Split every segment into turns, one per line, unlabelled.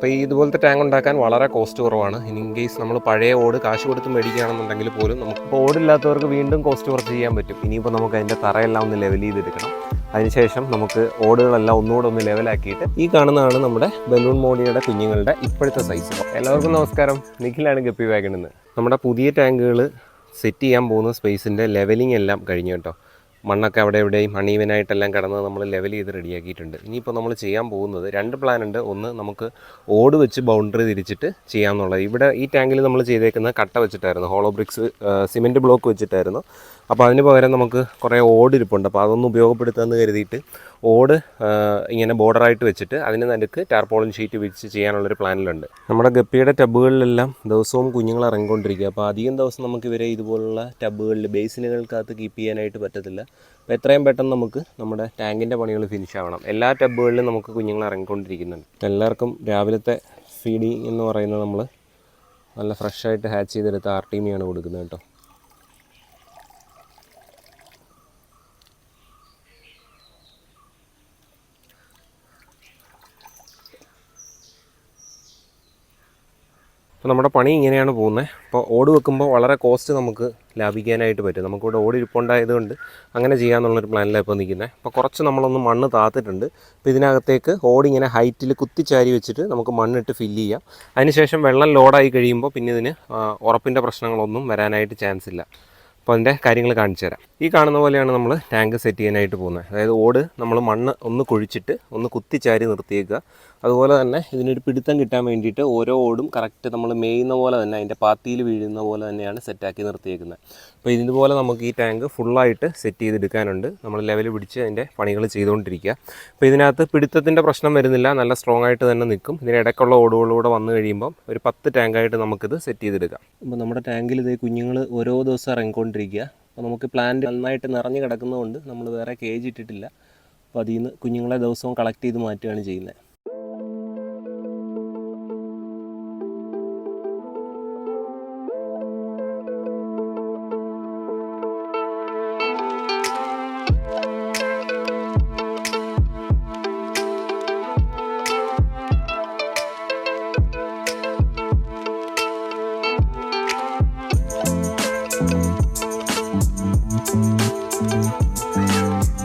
അപ്പോൾ ഈ ഇതുപോലത്തെ ടാങ്ക് ഉണ്ടാക്കാൻ വളരെ കോസ്റ്റ് കുറവാണ്. ഇൻ കേസ് നമ്മൾ പഴയ ഓട് കാശ് കൊടുത്ത് മേടിക്കുകയാണെന്നുണ്ടെങ്കിൽ പോലും നമുക്ക് ഓടില്ലാത്തവർക്ക് വീണ്ടും കോസ്റ്റ് കുറച്ച് ചെയ്യാൻ പറ്റും. ഇനിയിപ്പോൾ നമുക്ക് അതിന്റെ തറയെല്ലാം ഒന്ന് ലെവൽ ചെയ്തെടുക്കണം. അതിനുശേഷം നമുക്ക് ഓടുകളെല്ലാം ഒന്നുകൂടെ ഒന്ന് ലെവലാക്കിയിട്ട് ഈ കാണുന്നതാണ് നമ്മുടെ ബലൂൺ മോഡിയുടെ കുഞ്ഞുങ്ങളുടെ ഇപ്പോഴത്തെ സൈസ് എല്ലാവർക്കും നമസ്കാരം. നിഖിലാണ് ഗപ്പി വാഗണിൽ നിന്ന് നമ്മുടെ പുതിയ ടാങ്കുകൾ സെറ്റ് ചെയ്യാൻ പോകുന്ന സ്പേസിന്റെ ലെവലിംഗ് എല്ലാം കഴിഞ്ഞു കേട്ടോ. മണ്ണൊക്കെ അവിടെ എവിടെയും അണീവനായിട്ടെല്ലാം കിടന്ന് നമ്മൾ ലെവൽ ചെയ്ത് റെഡിയാക്കിയിട്ടുണ്ട് ഇനിയിപ്പോൾ നമ്മൾ ചെയ്യാൻ പോകുന്നത് രണ്ട് പ്ലാൻ ഉണ്ട്. ഒന്ന് നമുക്ക് ഓട് വെച്ച് ബൗണ്ടറി തിരിച്ചിട്ട് ചെയ്യാമെന്നുള്ളത് ഇവിടെ ഈ ടാങ്കിൽ നമ്മൾ ചെയ്തേക്കുന്ന കട്ട വെച്ചിട്ടായിരുന്നു. ഹോളോ ബ്രിക്സ് സിമെന്റ് ബ്ലോക്ക് വെച്ചിട്ടായിരുന്നു. അപ്പോൾ അതിന് പകരം നമുക്ക് കുറേ ഓട് ഇരിപ്പുണ്ട്. അപ്പോൾ അതൊന്ന് ഉപയോഗപ്പെടുത്താമെന്ന് കരുതിയിട്ട് ഓട് ഇങ്ങനെ ബോർഡറായിട്ട് വെച്ചിട്ട് അതിന് നടുക്ക് ടാർപോളിൻ ഷീറ്റ് വിരിച്ച് ചെയ്യാനുള്ളൊരു പ്ലാനിലുണ്ട് നമ്മുടെ ഗപ്പിയുടെ ടബുകളിലെല്ലാം ദിവസവും കുഞ്ഞുങ്ങൾ ഇറങ്ങിക്കൊണ്ടിരിക്കുക. അപ്പോൾ അധികം ദിവസം നമുക്ക് ഇവരെ ഇതുപോലുള്ള ടബുകളിൽ ബേസിനുകൾക്കകത്ത് കീപ്പ് ചെയ്യാനായിട്ട് പറ്റത്തില്ല. അപ്പോൾ എത്രയും പെട്ടെന്ന് നമുക്ക് നമ്മുടെ ടാങ്കിന്റെ പണികൾ ഫിനിഷ് ആവണം. എല്ലാ ടബുകളിലും നമുക്ക് കുഞ്ഞുങ്ങൾ ഇറങ്ങിക്കൊണ്ടിരിക്കുന്നുണ്ട്. എല്ലാവർക്കും രാവിലത്തെ ഫീഡിങ് എന്ന് പറയുന്നത് നമ്മൾ നല്ല ഫ്രഷായിട്ട് ഹാച്ച് ചെയ്തെടുത്ത ആർ ടീമിയാണ് കൊടുക്കുന്നത് കേട്ടോ. അപ്പോൾ നമ്മുടെ പണി ഇങ്ങനെയാണ് പോകുന്നത്. അപ്പോൾ ഓട് വെക്കുമ്പോൾ വളരെ കോസ്റ്റ് നമുക്ക് ലാഭിക്കാനായിട്ട് പറ്റും. നമുക്കിവിടെ ഓട് ഇരിപ്പുണ്ടായതുകൊണ്ട് അങ്ങനെ ചെയ്യാമെന്നുള്ളൊരു പ്ലാനിലാണ് ഇപ്പോൾ നിൽക്കുന്നത്. അപ്പോൾ കുറച്ച് നമ്മളൊന്ന് മണ്ണ് താത്തിട്ടുണ്ട്. അപ്പോൾ ഇതിനകത്തേക്ക് ഓടിങ്ങനെ ഹൈറ്റിൽ കുത്തിച്ചാരി വെച്ചിട്ട് നമുക്ക് മണ്ണിട്ട് ഫില്ല് ചെയ്യാം. അതിനുശേഷം വെള്ളം ലോഡായി കഴിയുമ്പോൾ പിന്നെ ഇതിന് ഉറപ്പിന്റെ പ്രശ്നങ്ങളൊന്നും വരാനായിട്ട് ചാൻസ് ഇല്ല. അപ്പോൾ അതിന്റെ കാര്യങ്ങൾ കാണിച്ചു തരാം. ഈ കാണുന്ന പോലെയാണ് നമ്മൾ ടാങ്ക് സെറ്റ് ചെയ്യാനായിട്ട് പോകുന്നത്. അതായത് ഓട് നമ്മൾ മണ്ണ് ഒന്ന് കുഴിച്ചിട്ട് ഒന്ന് കുത്തിച്ചാരി നിർത്തിയേക്കുക. അതുപോലെ തന്നെ ഇതിനൊരു പിടുത്തം കിട്ടാൻ വേണ്ടിയിട്ട് ഓരോ ഓടും കറക്റ്റ് നമ്മൾ മേയുന്ന പോലെ തന്നെ അതിന്റെ പാത്തിയിൽ വീഴുന്ന പോലെ തന്നെയാണ് സെറ്റാക്കി നിർത്തിയേക്കുന്നത്. അപ്പോൾ ഇതുപോലെ നമുക്ക് ഈ ടാങ്ക് ഫുള്ളായിട്ട് സെറ്റ് ചെയ്തെടുക്കാനുണ്ട്. നമ്മൾ ലെവൽ പിടിച്ച് അതിന്റെ പണികൾ ചെയ്തുകൊണ്ടിരിക്കുക. അപ്പോൾ ഇതിനകത്ത് പിടുത്തത്തിന്റെ പ്രശ്നം വരുന്നില്ല. നല്ല സ്ട്രോങ് ആയിട്ട് തന്നെ നിൽക്കും. ഇതിനിടയ്ക്കുള്ള ഓടുകളിലൂടെ വന്നു കഴിയുമ്പം ഒരു പത്ത് ടാങ്കായിട്ട് നമുക്കിത് സെറ്റ് ചെയ്തെടുക്കാം. അപ്പോൾ നമ്മുടെ ടാങ്കിൽ ഇതേ കുഞ്ഞുങ്ങൾ ഓരോ ദിവസം ഇറങ്ങിക്കൊണ്ടിരിക്കുക. അപ്പോൾ നമുക്ക് പ്ലാന്റ് നന്നായിട്ട് നിറഞ്ഞു കിടക്കുന്നതുകൊണ്ട് നമ്മൾ വേറെ കേജ് ഇട്ടിട്ടില്ല. അപ്പോൾ അതിൽ നിന്ന് കുഞ്ഞുങ്ങളെ ദിവസവും കളക്ട് ചെയ്ത് മാറ്റുകയാണ് ചെയ്യുന്നത്.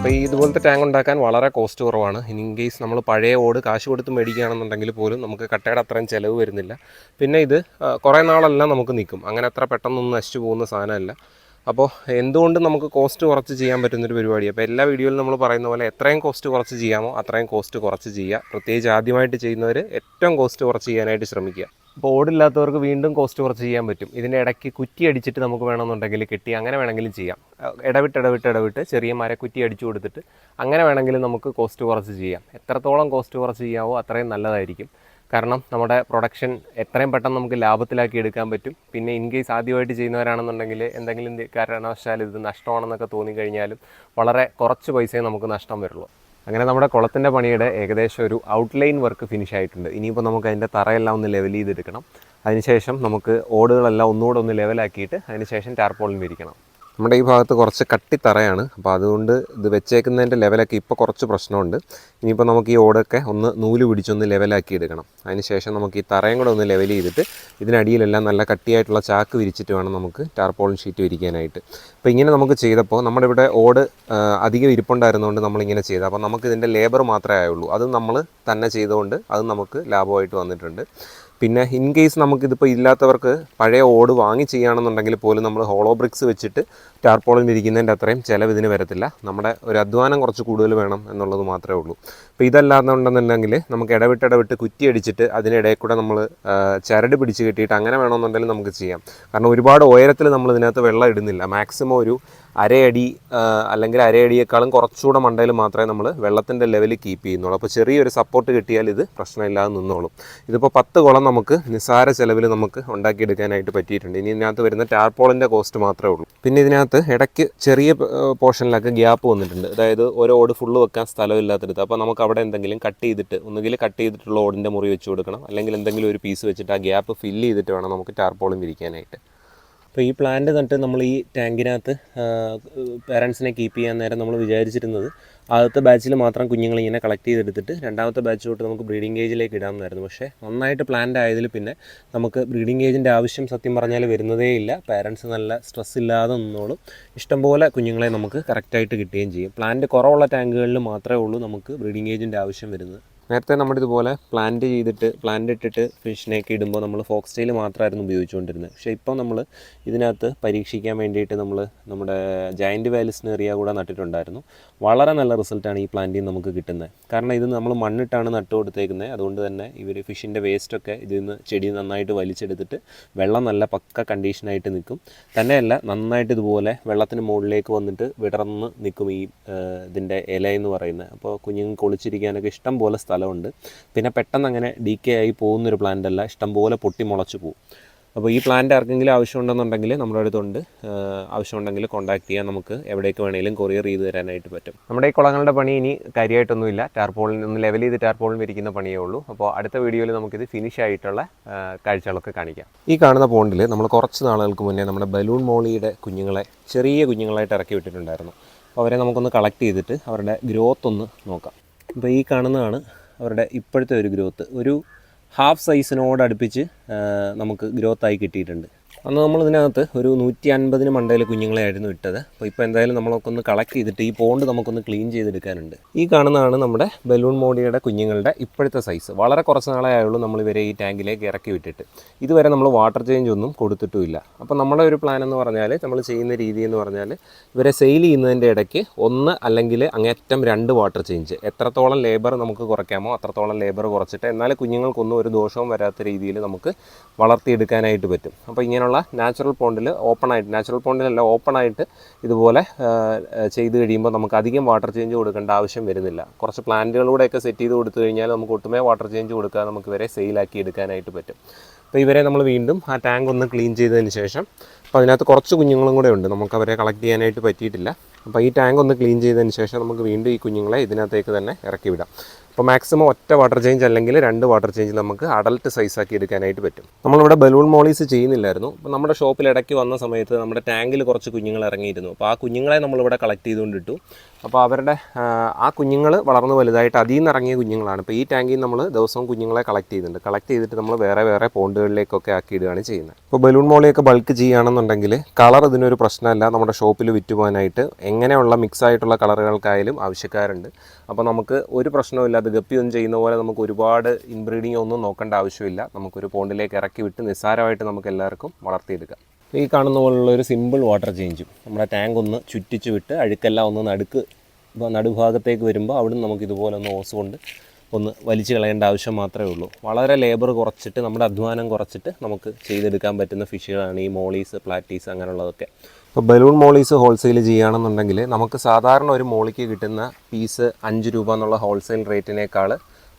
അപ്പോൾ ഈ ഇതുപോലത്തെ ടാങ്ക് ഉണ്ടാക്കാൻ വളരെ കോസ്റ്റ് കുറവാണ്. ഇൻ കേസ് നമ്മൾ പഴയ ഓട് കാശ് കൊടുത്ത് മേടിക്കുകയാണെന്നുണ്ടെങ്കിൽ പോലും നമുക്ക് കട്ടയുടെ അത്രയും ചിലവ് വരുന്നില്ല. പിന്നെ ഇത് കുറേ നാളെല്ലാം നമുക്ക് നിൽക്കും. അങ്ങനെ അത്ര പെട്ടെന്നൊന്നും നശിച്ചു പോകുന്ന സാധനമല്ല. അപ്പോൾ എന്തുകൊണ്ട് നമുക്ക് കോസ്റ്റ് കുറച്ച് ചെയ്യാൻ പറ്റുന്നൊരു പരിപാടി? അപ്പോൾ എല്ലാ വീഡിയോയിലും നമ്മൾ പറയുന്ന പോലെ എത്രയും കോസ്റ്റ് കുറച്ച് ചെയ്യാമോ അത്രയും കോസ്റ്റ് കുറച്ച് ചെയ്യുക. പ്രത്യേകിച്ച് ആദ്യമായിട്ട് ചെയ്യുന്നവർ ഏറ്റവും കോസ്റ്റ് കുറച്ച് ചെയ്യാനായിട്ട് ശ്രമിക്കുക. അപ്പോൾ ഓടില്ലാത്തവർക്ക് വീണ്ടും കോസ്റ്റ് കുറച്ച് ചെയ്യാൻ പറ്റും. ഇതിന്റെ ഇടയ്ക്ക് കുറ്റി അടിച്ചിട്ട് നമുക്ക് വേണമെന്നുണ്ടെങ്കിൽ കെട്ടി അങ്ങനെ വേണമെങ്കിലും ചെയ്യാം. ഇടവിട്ട് ഇടവിട്ട് ഇടവിട്ട് ചെറിയ മര കുറ്റി അടിച്ചു കൊടുത്തിട്ട് അങ്ങനെ വേണമെങ്കിലും നമുക്ക് കോസ്റ്റ് കുറച്ച് ചെയ്യാം. എത്രത്തോളം കോസ്റ്റ് കുറച്ച് ചെയ്യാവോ അത്രയും നല്ലതായിരിക്കും. കാരണം നമ്മുടെ പ്രൊഡക്ഷൻ എത്രയും പെട്ടെന്ന് നമുക്ക് ലാഭത്തിലാക്കി എടുക്കാൻ പറ്റും. പിന്നെ ഇൻ കേസ് ആദ്യമായിട്ട് ചെയ്യുന്നവരാണെന്നുണ്ടെങ്കിൽ എന്തെങ്കിലും കാരണവശാൽ ഇത് നഷ്ടമാണെന്നൊക്കെ തോന്നിക്കഴിഞ്ഞാലും വളരെ കുറച്ച് പൈസയെ നമുക്ക് നഷ്ടം വരുള്ളൂ. അങ്ങനെ നമ്മുടെ കുളത്തിന്റെ പണിയുടെ ഏകദേശം ഒരു ഔട്ട്ലൈൻ വർക്ക് ഫിനിഷ് ആയിട്ടുണ്ട്. ഇനിയിപ്പോൾ നമുക്ക് അതിന്റെ തറയെല്ലാം ഒന്ന് ലെവൽ ചെയ്തെടുക്കണം. അതിനുശേഷം നമുക്ക് ഓടുകളെല്ലാം ഒന്നുകൂടെ ഒന്ന് ലെവലാക്കിയിട്ട് അതിനുശേഷം ടാർപോളിൻ വിരിക്കണം. നമ്മുടെ ഈ ഭാഗത്ത് കുറച്ച് കട്ടി തറയാണ് അപ്പോൾ അതുകൊണ്ട് ഇത് വെച്ചേക്കുന്നതിന്റെ ലെവലൊക്കെ ഇപ്പോൾ കുറച്ച് പ്രശ്നമുണ്ട്. ഇനിയിപ്പോൾ നമുക്ക് ഈ ഓടൊക്കെ ഒന്ന് നൂൽ പിടിച്ചൊന്ന് ലെവലാക്കി എടുക്കണം. അതിനുശേഷം നമുക്ക് ഈ തറയും കൂടെ ഒന്ന് ലെവൽ ചെയ്തിട്ട് ഇതിനടിയിലെല്ലാം നല്ല കട്ടിയായിട്ടുള്ള ചാക്ക് വിരിച്ചിട്ട് വേണം നമുക്ക് ടാർപോളിൻ ഷീറ്റ് വിരിക്കാനായിട്ട്. അപ്പോൾ ഇങ്ങനെ നമുക്ക് ചെയ്തപ്പോൾ നമ്മുടെ ഇവിടെ ഓട് അധികം ഇരിപ്പുണ്ടായിരുന്നതുകൊണ്ട് നമ്മളിങ്ങനെ ചെയ്തു. അപ്പോൾ നമുക്ക് ഇതിന്റെ ലേബർ മാത്രമേ ആയുള്ളൂ. അത് നമ്മൾ തന്നെ ചെയ്തുകൊണ്ട് അത് നമുക്ക് ലാഭമായിട്ട് വന്നിട്ടുണ്ട്. പിന്നെ ഇൻ കേസ് നമുക്കിതിപ്പോൾ ഇല്ലാത്തവർക്ക് പഴയ ഓട് വാങ്ങി ചെയ്യുകയാണെന്നുണ്ടെങ്കിൽ പോലും നമ്മൾ ഹോളോ ബ്രിക്സ് വെച്ചിട്ട് ടാർപോളിൻ ഇരിക്കുന്നതിന്റെ അത്രയും ചിലവ് ഇതിന് വരത്തില്ല. നമ്മുടെ ഒരു അധ്വാനം കുറച്ച് കൂടുതൽ വേണം എന്നുള്ളത് മാത്രമേ ഉള്ളൂ. അപ്പോൾ ഇതല്ലാന്നുണ്ടെന്നുണ്ടെങ്കിൽ നമുക്ക് ഇടവിട്ട് ഇടവിട്ട് കുറ്റി അടിച്ചിട്ട് അതിനിടയിൽ കൂടെ നമ്മൾ ചരട് പിടിച്ച് കെട്ടിയിട്ട് അങ്ങനെ വേണമെന്നുണ്ടെങ്കിൽ നമുക്ക് ചെയ്യാം. കാരണം ഒരുപാട് ഉയരത്തിൽ നമ്മൾ ഇതിനകത്ത് വെള്ളം ഇടുന്നില്ല. മാക്സിമം ഒരു അരയടി അല്ലെങ്കിൽ അരയടിയേക്കാളും കുറച്ചുകൂടെ മണ്ടയിൽ മാത്രമേ നമ്മൾ വെള്ളത്തിന്റെ ലെവൽ കീപ്പ് ചെയ്യുന്നുള്ളൂ. അപ്പോൾ ചെറിയൊരു സപ്പോർട്ട് കിട്ടിയാൽ ഇത് പ്രശ്നമില്ലാതെ നിന്നോളും. ഇതിപ്പോൾ പത്ത് കുളം നമുക്ക് നിസ്സാര ചിലവിൽ നമുക്ക് ഉണ്ടാക്കിയെടുക്കാനായിട്ട് പറ്റിയിട്ടുണ്ട്. ഇനി ഇതിനകത്ത് വരുന്ന ടാർപോളിന്റെ കോസ്റ്റ് മാത്രമേ ഉള്ളൂ. പിന്നെ ഇതിനകത്ത് ഇടയ്ക്ക് ചെറിയ പോർഷനിലൊക്കെ ഗ്യാപ്പ് വന്നിട്ടുണ്ട്. അതായത് ഓരോ ഓട് ഫുള്ള് വെക്കാൻ സ്ഥലമില്ലാത്തടുത്ത്. അപ്പോൾ നമുക്ക് അവിടെ എന്തെങ്കിലും കട്ട് ചെയ്തിട്ട് ഒന്നുകിൽ കട്ട് ചെയ്തിട്ടുള്ള ഓടിന്റെ മുറി വെച്ച് കൊടുക്കണം. അല്ലെങ്കിൽ എന്തെങ്കിലും ഒരു പീസ് വെച്ചിട്ട് ആ ഗ്യാപ്പ് ഫില്ല് ചെയ്തിട്ട് വേണം നമുക്ക് ടാർപോളും വിരിക്കാനായിട്ട്. അപ്പോൾ ഈ പ്ലാന്റ് നട്ട് നമ്മൾ ഈ ടാങ്കിനകത്ത് പേരൻസിനെ കീപ്പ് ചെയ്യാൻ നേരം നമ്മൾ വിചാരിച്ചിരുന്നത് ആദ്യത്തെ ബാച്ചിൽ മാത്രം കുഞ്ഞുങ്ങൾ ഇങ്ങനെ കളക്ട് ചെയ്തെടുത്തിട്ട് രണ്ടാമത്തെ ബാച്ച് തൊട്ട് നമുക്ക് ബ്രീഡിംഗ് ഏജിലേക്ക് ഇടാമെന്നായിരുന്നു. പക്ഷേ നന്നായിട്ട് പ്ലാന്റ് ആയതിൽ പിന്നെ നമുക്ക് ബ്രീഡിംഗ് ഏജിന്റെ ആവശ്യം സത്യം പറഞ്ഞാൽ വരുന്നതേ ഇല്ല. പാരൻസ് നല്ല സ്ട്രെസ് ഇല്ലാതെ നിന്നോളും. ഇഷ്ടംപോലെ കുഞ്ഞുങ്ങളെ നമുക്ക് കറക്റ്റായിട്ട് കിട്ടുകയും ചെയ്യും. പ്ലാന്റ് കുറവുള്ള ടാങ്കുകളിൽ മാത്രമേ ഉള്ളൂ നമുക്ക് ബ്രീഡിംഗ് ഏജിന്റെ ആവശ്യം വരുന്നത്. നേരത്തെ നമ്മുടെ ഇതുപോലെ പ്ലാന്റ് ചെയ്തിട്ട് പ്ലാന്റ് ഇട്ടിട്ട് ഫിഷിനെയൊക്കെ ഇടുമ്പോൾ നമ്മൾ ഫോക്സ് ടെയിൽ മാത്രമായിരുന്നു ഉപയോഗിച്ചുകൊണ്ടിരുന്നത്. പക്ഷേ ഇപ്പോൾ നമ്മൾ ഇതിനകത്ത് പരീക്ഷിക്കാൻ വേണ്ടിയിട്ട് നമ്മൾ നമ്മുടെ ജയന്റ് വാലിസ്നേറിയ കൂടെ നട്ടിട്ടുണ്ടായിരുന്നു. വളരെ നല്ല റിസൾട്ടാണ് ഈ പ്ലാന്റിൽ നമുക്ക് കിട്ടുന്നത്. കാരണം ഇത് നമ്മൾ മണ്ണിട്ടാണ് നട്ടു കൊടുത്തേക്കുന്നത് അതുകൊണ്ട് തന്നെ ഇവർ ഫിഷിന്റെ വേസ്റ്റൊക്കെ ഇതിൽ നിന്ന് ചെടി നന്നായിട്ട് വലിച്ചെടുത്തിട്ട് വെള്ളം നല്ല പക്ക കണ്ടീഷനായിട്ട് നിൽക്കും. തന്നെയല്ല നന്നായിട്ട് ഇതുപോലെ വെള്ളത്തിന് മുകളിലേക്ക് വന്നിട്ട് വിടർന്ന് നിൽക്കും ഈ ഇതിന്റെ ഇല എന്ന് പറയുന്നത്. അപ്പോൾ കുഞ്ഞുങ്ങൾക്ക് ഒളിച്ചിരിക്കാനൊക്കെ ഇഷ്ടം പോലെ സ്ഥലമുണ്ട്. പിന്നെ പെട്ടെന്ന് അങ്ങനെ ഡി കെ ആയി പോകുന്നൊരു പ്ലാന്റ് അല്ല ഇഷ്ടം പോലെ പൊട്ടി മുളച്ച് പോകും അപ്പോൾ ഈ പ്ലാന്റ് ആർക്കെങ്കിലും ആവശ്യമുണ്ടെന്നുണ്ടെങ്കിൽ നമ്മുടെ അടുത്തുണ്ട്. ആവശ്യമുണ്ടെങ്കിൽ കോൺടാക്ട് ചെയ്യാൻ നമുക്ക്. എവിടേക്ക് വേണമെങ്കിലും കൊറിയർ ചെയ്ത് തരാനായിട്ട് പറ്റും. നമ്മുടെ ഈ കുളങ്ങളുടെ പണി ഇനി കാര്യമായിട്ടൊന്നുമില്ല ടാർപോളിൽ ഒന്ന് ലെവൽ ചെയ്ത് ടാർപോളിൽ വിരിക്കുന്ന പണിയേ ഉള്ളൂ. അപ്പോൾ അടുത്ത വീഡിയോയിൽ നമുക്കിത് ഫിനിഷ് ആയിട്ടുള്ള കാഴ്ചകളൊക്കെ കാണിക്കാം. ഈ കാണുന്ന പോണ്ടിൽ നമ്മൾ കുറച്ച് നാളുകൾക്ക് മുന്നേ നമ്മുടെ ബലൂൺ മോളിയുടെ കുഞ്ഞുങ്ങളെ ചെറിയ കുഞ്ഞുങ്ങളായിട്ട് ഇറക്കി വിട്ടിട്ടുണ്ടായിരുന്നു. അപ്പോൾ അവരെ നമുക്കൊന്ന് കളക്ട് ചെയ്തിട്ട് അവരുടെ ഗ്രോത്ത് ഒന്ന് നോക്കാം. അപ്പോൾ ഈ കാണുന്നതാണ് അവരുടെ ഇപ്പോഴത്തെ ഒരു ഗ്രോത്ത്. ഒരു ഹാഫ് സൈസിനോട് അടുപ്പിച്ച് നമുക്ക് ഗ്രോത്തായി കിട്ടിയിട്ടുണ്ട്. അന്ന് നമ്മൾ ഇതിനകത്ത് ഒരു നൂറ്റി അൻപതിന് മണ്ടയിൽ കുഞ്ഞുങ്ങളെയായിരുന്നു ഇട്ടത്. അപ്പോൾ ഇപ്പോൾ എന്തായാലും നമ്മളൊക്കെ ഒന്ന് കളക്ട് ചെയ്തിട്ട് ഈ പോണ്ട് നമുക്കൊന്ന് ക്ലീൻ ചെയ്തെടുക്കാനുണ്ട്. ഈ കാണുന്നതാണ് നമ്മുടെ ബലൂൺ മോഡിയുടെ കുഞ്ഞുങ്ങളുടെ ഇപ്പോഴത്തെ സൈസ് വളരെ കുറച്ച് നാളേ ആയുള്ളൂ നമ്മൾ ഇവരെ ഈ ടാങ്കിലേക്ക് ഇറക്കി വിട്ടിട്ട്. ഇതുവരെ നമ്മൾ വാട്ടർ ചേഞ്ച് ഒന്നും കൊടുത്തിട്ടുമില്ല. അപ്പോൾ നമ്മുടെ ഒരു പ്ലാൻ എന്ന് പറഞ്ഞാൽ നമ്മൾ ചെയ്യുന്ന രീതി എന്ന് പറഞ്ഞാൽ ഇവരെ സെയിൽ ചെയ്യുന്നതിന്റെ ഇടയ്ക്ക് ഒന്ന് അല്ലെങ്കിൽ അങ്ങേറ്റം രണ്ട് വാട്ടർ ചേഞ്ച് എത്രത്തോളം ലേബർ നമുക്ക് കുറയ്ക്കാമോ അത്രത്തോളം ലേബർ കുറച്ചിട്ട് എന്നാൽ കുഞ്ഞുങ്ങൾക്കൊന്നും ഒരു ദോഷവും വരാത്ത രീതിയിൽ നമുക്ക് വളർത്തിയെടുക്കാനായിട്ട് പറ്റും. അപ്പോൾ ഇങ്ങനെയുള്ള നാച്ചുറൽ പോണ്ടിൽ ഓപ്പൺ ആയിട്ട് നാച്ചുറൽ പോണ്ടിലല്ല ഓപ്പൺ ആയിട്ട് ഇതുപോലെ ചെയ്ത് കഴിയുമ്പോൾ നമുക്ക് അധികം വാട്ടർ ചേഞ്ച് കൊടുക്കേണ്ട ആവശ്യം വരുന്നില്ല. കുറച്ച് പ്ലാന്റുകളിലൂടെയൊക്കെ സെറ്റ് ചെയ്ത് കൊടുത്തു കഴിഞ്ഞാൽ നമുക്ക് ഒട്ടുമേ വാട്ടർ ചേഞ്ച് കൊടുക്കാതെ നമുക്ക് ഇവരെ സെയിലാക്കി എടുക്കാനായിട്ട് പറ്റും. അപ്പോൾ ഇവരെ നമ്മൾ വീണ്ടും ആ ടാങ്ക് ഒന്ന് ക്ലീൻ ചെയ്തതിന് ശേഷം അപ്പോൾ അതിനകത്ത് കുറച്ച് കുഞ്ഞുങ്ങളും കൂടെ ഉണ്ട്. നമുക്ക് അവരെ കളക്ട് ചെയ്യാനായിട്ട് പറ്റിയിട്ടില്ല. അപ്പോൾ ഈ ടാങ്ക് ഒന്ന് ക്ലീൻ ചെയ്തതിന് ശേഷം നമുക്ക് വീണ്ടും ഈ കുഞ്ഞുങ്ങളെ ഇതിനകത്തേക്ക് തന്നെ ഇറക്കി വിടാം. അപ്പോൾ മാക്സിമം ഒറ്റ വാട്ടർ ചേഞ്ച് അല്ലെങ്കിൽ രണ്ട് വാട്ടർ ചേഞ്ച് നമുക്ക് അഡൽട്ട് സൈസ് ആക്കി എടുക്കാനായിട്ട് പറ്റും. നമ്മളിവിടെ ബലൂൺ മോളീസ് ചെയ്യുന്നില്ലായിരുന്നു. അപ്പോൾ നമ്മുടെ ഷോപ്പിൽ ഇടയ്ക്ക് വന്ന സമയത്ത് നമ്മുടെ ടാങ്കിൽ കുറച്ച് കുഞ്ഞുങ്ങൾ ഇറങ്ങിയിരുന്നു. അപ്പോൾ ആ കുഞ്ഞുങ്ങളെ നമ്മളിവിടെ കളക്ട് ചെയ്തുകൊണ്ടിട്ടു. അപ്പോൾ അവരുടെ ആ, കുഞ്ഞുങ്ങൾ വളർന്ന് വലുതായിട്ട് അതിൽ നിന്ന് ഇറങ്ങിയ കുഞ്ഞുങ്ങളാണ്. ഇപ്പോൾ ഈ ടാങ്കിൽ നമ്മൾ ദിവസവും കുഞ്ഞുങ്ങളെ കളക്ട് ചെയ്യുന്നുണ്ട്. കളക്ട് ചെയ്തിട്ട് നമ്മൾ വേറെ വേറെ പോണ്ടുകളിലേക്കൊക്കെ ആക്കി ഇടുകയാണ് ചെയ്യുന്നത്. അപ്പോൾ ബലൂൺ മോളിയൊക്കെ ബൾക്ക് ചെയ്യുകയാണെന്നുണ്ടെങ്കിൽ കളർ ഇതിനൊരു പ്രശ്നമല്ല. നമ്മുടെ ഷോപ്പിൽ വിറ്റ് പോകാനായിട്ട് എങ്ങനെയുള്ള മിക്സ് ആയിട്ടുള്ള കളറുകൾക്കായാലും ആവശ്യക്കാരുണ്ട്. അപ്പോൾ നമുക്ക് ഒരു പ്രശ്നവുമില്ല. അത് ഗപ്പി ഒന്നും ചെയ്യുന്ന പോലെ നമുക്ക് ഒരുപാട് ഇൻബ്രീഡിംഗ് ഒന്നും നോക്കേണ്ട ആവശ്യമില്ല. നമുക്കൊരു പോണ്ടിലേക്ക് ഇറക്കി വിട്ട് നിസ്സാരമായിട്ട് നമുക്ക് എല്ലാവർക്കും വളർത്തിയെടുക്കാം. ഈ കാണുന്ന പോലുള്ള ഒരു സിമ്പിൾ വാട്ടർ ചേഞ്ചും നമ്മുടെ ടാങ്ക് ഒന്ന് ചുറ്റിച്ച് വിട്ട് അഴുക്കെല്ലാം ഒന്ന് നടുക്ക് നടുഭാഗത്തേക്ക് വരുമ്പോൾ അവിടുന്ന് നമുക്ക് ഇതുപോലെ ഒന്ന് ഓസ് കൊണ്ട് ഒന്ന് വലിച്ചു കളയേണ്ട ആവശ്യം മാത്രമേ ഉള്ളൂ. വളരെ ലേബർ കുറച്ചിട്ട് നമ്മുടെ അധ്വാനം കുറച്ചിട്ട് നമുക്ക് ചെയ്തെടുക്കാൻ പറ്റുന്ന ഫിഷുകളാണ് ഈ മോളീസ് പ്ലാറ്റീസ് അങ്ങനെയുള്ളതൊക്കെ. ഇപ്പോൾ ബലൂൺ മോളീസ് ഹോൾസെയിൽ ചെയ്യുകയാണെന്നുണ്ടെങ്കിൽ നമുക്ക് സാധാരണ ഒരു മോളിക്ക് കിട്ടുന്ന പീസ് അഞ്ച് രൂപ എന്നുള്ള ഹോൾസെയിൽ റേറ്റിനേക്കാൾ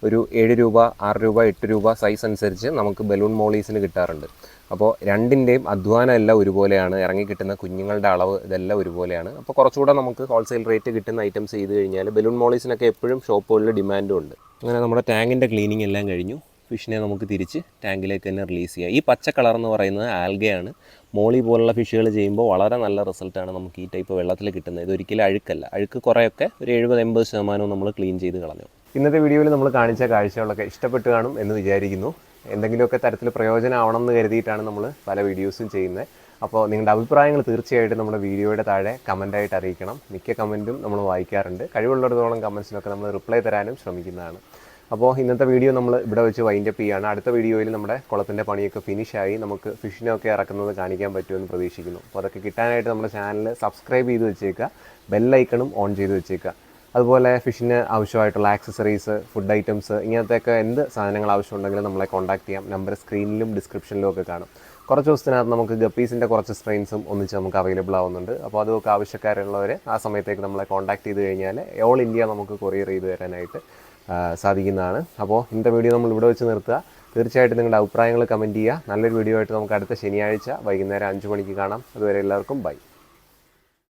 ഒരു ഏഴ് രൂപ ആറ് രൂപ എട്ട് രൂപ സൈസ് അനുസരിച്ച് നമുക്ക് ബലൂൺ മോളീസിന് കിട്ടാറുണ്ട്. അപ്പോൾ രണ്ടിന്റെയും അധ്വാനം എല്ലാം ഒരുപോലെയാണ്. ഇറങ്ങി കിട്ടുന്ന കുഞ്ഞുങ്ങളുടെ അളവ് ഇതെല്ലാം ഒരുപോലെയാണ്. അപ്പോൾ കുറച്ചുകൂടെ നമുക്ക് ഹോൾസെയിൽ റേറ്റ് കിട്ടുന്ന ഐറ്റംസ് ചെയ്ത് കഴിഞ്ഞാൽ ബലൂൺ മോളീസിനൊക്കെ എപ്പോഴും ഷോപ്പുകളിൽ ഡിമാൻഡും ഉണ്ട്. അങ്ങനെ നമ്മുടെ ടാങ്കിന്റെ ക്ലീനിങ് എല്ലാം കഴിഞ്ഞു. ഫിഷിനെ നമുക്ക് തിരിച്ച് ടാങ്കിലേക്ക് തന്നെ റിലീസ് ചെയ്യാം. ഈ പച്ച കളർ എന്ന് പറയുന്നത് ആൽഗയാണ്. മോളി പോലുള്ള ഫിഷുകൾ ചെയ്യുമ്പോൾ വളരെ നല്ല റിസൾട്ടാണ് നമുക്ക് ഈ ടൈപ്പ് വെള്ളത്തിൽ കിട്ടുന്നത്. ഇതൊരിക്കലും അഴുക്കല്ല. അഴുക്ക് കുറേയൊക്കെ ഒരു എഴുപത് എൺപത് ശതമാനവും നമ്മൾ ക്ലീൻ ചെയ്ത് കളഞ്ഞു. ഇന്നത്തെ വീഡിയോയിൽ നമ്മൾ കാണിച്ച കാഴ്ചകളൊക്കെ ഇഷ്ടപ്പെട്ട് കാണും എന്ന് വിചാരിക്കുന്നു. എന്തെങ്കിലുമൊക്കെ തരത്തിൽ പ്രയോജനമാവണം എന്ന് കരുതിയിട്ടാണ് നമ്മൾ പല വീഡിയോസും ചെയ്യുന്നത്. അപ്പോൾ നിങ്ങളുടെ അഭിപ്രായങ്ങൾ തീർച്ചയായിട്ടും നമ്മുടെ വീഡിയോയുടെ താഴെ കമന്റായിട്ട് അറിയിക്കണം. മിക്ക കമന്റും നമ്മൾ വായിക്കാറുണ്ട്. കഴിവുള്ളിടത്തോളം കമൻസിനൊക്കെ നമ്മൾ റിപ്ലൈ തരാനും ശ്രമിക്കുന്നതാണ്. അപ്പോൾ ഇന്നത്തെ വീഡിയോ നമ്മൾ ഇവിടെ വെച്ച് വൈൻഡ് അപ്പ് ചെയ്യുകയാണ് അടുത്ത വീഡിയോയിൽ നമ്മുടെ കുളത്തിന്റെ പണിയൊക്കെ ഫിനിഷായി നമുക്ക് ഫിഷിനൊക്കെ ഇറക്കുന്നത് കാണിക്കാൻ പറ്റുമെന്ന് പ്രതീക്ഷിക്കുന്നു. അപ്പോൾ അതൊക്കെ കിട്ടാനായിട്ട് നമ്മുടെ ചാനൽ സബ്സ്ക്രൈബ് ചെയ്ത് വെച്ചേക്കുക. ബെല്ലൈക്കണും ഓൺ ചെയ്ത് വെച്ചേക്കുക. അതുപോലെ ഫിഷിന് ആവശ്യമായിട്ടുള്ള ആക്സസറീസ് ഫുഡ് ഐറ്റംസ് ഇങ്ങനത്തെയൊക്കെ എന്ത് സാധനങ്ങൾ ആവശ്യമുണ്ടെങ്കിലും നമ്മളെ കോൺടാക്ട് ചെയ്യാം. നമ്പർ സ്ക്രീനിലും ഡിസ്ക്രിപ്ഷനിലും ഒക്കെ കാണും. കുറച്ച് ദിവസത്തിനകത്ത് നമുക്ക് ഗപ്പീസിന്റെ കുറച്ച് സ്ട്രെയിൻസും ഒന്നിച്ച് നമുക്ക് അവൈലബിൾ ആവുന്നുണ്ട്. അപ്പോൾ അതൊക്കെ ആവശ്യക്കാരുള്ളവർ ആ സമയത്തേക്ക് നമ്മളെ കോൺടാക്ട് ചെയ്ത് കഴിഞ്ഞാൽ ഓൾ ഇന്ത്യ നമുക്ക് കൊറിയർ ചെയ്ത് തരാനായിട്ട് സാധിക്കുന്നതാണ്. അപ്പോൾ ഇന്നത്തെ വീഡിയോ നമ്മൾ ഇവിടെ വെച്ച് നിർത്തുക. തീർച്ചയായിട്ടും നിങ്ങളുടെ അഭിപ്രായങ്ങൾ കമന്റ് ചെയ്യുക. നല്ലൊരു വീഡിയോ ആയിട്ട് നമുക്ക് അടുത്ത ശനിയാഴ്ച വൈകുന്നേരം അഞ്ച് മണിക്ക് കാണാം. അതുവരെ എല്ലാവർക്കും ബൈ.